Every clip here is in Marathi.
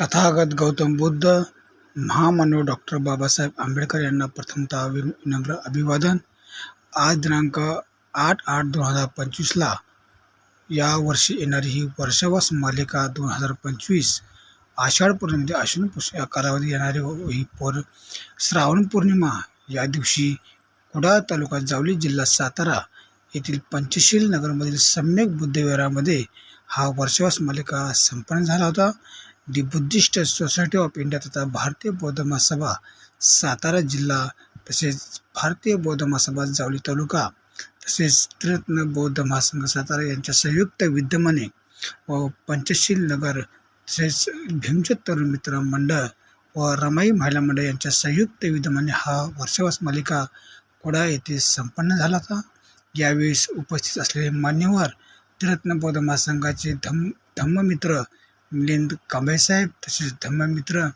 तथागत गौतम बुद्ध महामानव डॉक्टर बाबासाहेब आंबेडकर यांना प्रथमतः वि- विनम्र अभिवादन. आज दिनांक आठ आठ दोन हजार पंचवीसला या वर्षी येणारी ही वर्षावास मालिका दोन हजार पंचवीस आषाढ पौर्णिमे म्हणजे आश्विन पुष या कालावधी येणारी ही पौर श्रावण पौर्णिमा या दिवशी कुडाळ तालुका जावली जिल्हा सातारा येथील पंचशील नगरमधील सम्यक बुद्धविहारामध्ये हा वर्षवास मालिका संपन्न झाला होता. The Buddhist society of India तथा भारतीय बौद्ध महासभा सातारा जिल्हा तसेच भारतीय बौद्ध महासभा जावली तालुका तसेच त्रिरत्न बौद्ध महासंघ सातारा यांच्या संयुक्त विद्यमाने व पंचशील नगर तसेच भीमचंद तरुण मित्र मंडळ व रमाई महिला मंडळ यांच्या संयुक्त विद्यमाने हा वर्षवास मालिका कोडा येथे संपन्न झाला होता. यावेळेस उपस्थित असलेले मान्यवर त्रिरत्न बौद्ध महासंघाचे धम्म धम्ममित्र मिलिंद कांबळे साहेब तसेच धम्ममित्र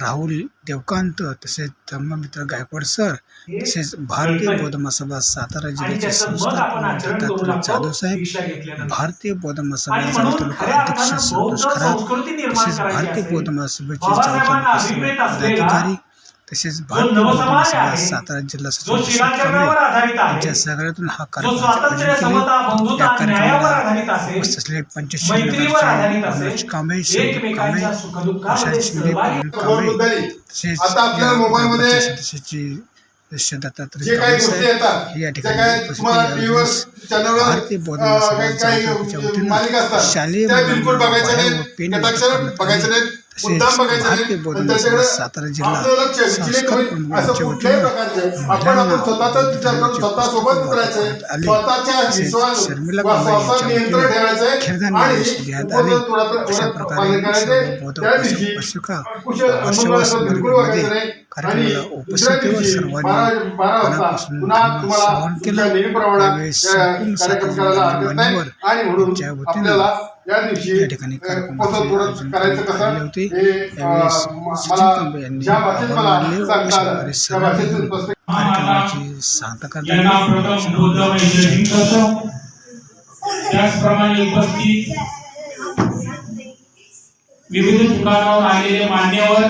राहुल देवकांत तसेच धम्ममित्र गायकवाड सर तसेच भारतीय बौद्ध महासभा सातारा जिल्ह्याचे संस्थापक दत्तात्रय जाधव साहेब भारतीय बौद्ध महासभा तालुका अध्यक्ष संतोष खरात तसेच भारतीय बौद्ध महासभेचे तालुका असलेला पदाधिकारी तसेच भारतीय सातारा जिल्हा यांच्या आहे सहकार्यातून हा जो कार्यक्रम स्वातंत्र्य आयोजित केले. समता बंधुता या कार्यक्रमाला उपस्थित असलेले कांबळे कांबळे प्रशांत शिंदे कांबळे तसेच सदस्याची हे शालेय पेन तसेच भारतीय बौद्ध सातारा जिल्हा होईल मंडळाच्या वतीनं आले. शर्मिला अशा प्रकारे. सर्व बौद्ध उपासका वर्षवास. कार्यक्रमाला उपस्थित सर्वांनी मनापासून श्रवण केलं संपूर्ण सातारा. मान्यवर यांच्या वतीनं या दिवशी कसं थोडं करायचं कसं. हे कार्यक्रमाची सांगता करतो त्याचप्रमाणे उपस्थित विविध ठिकाणाहून आलेले मान्यवर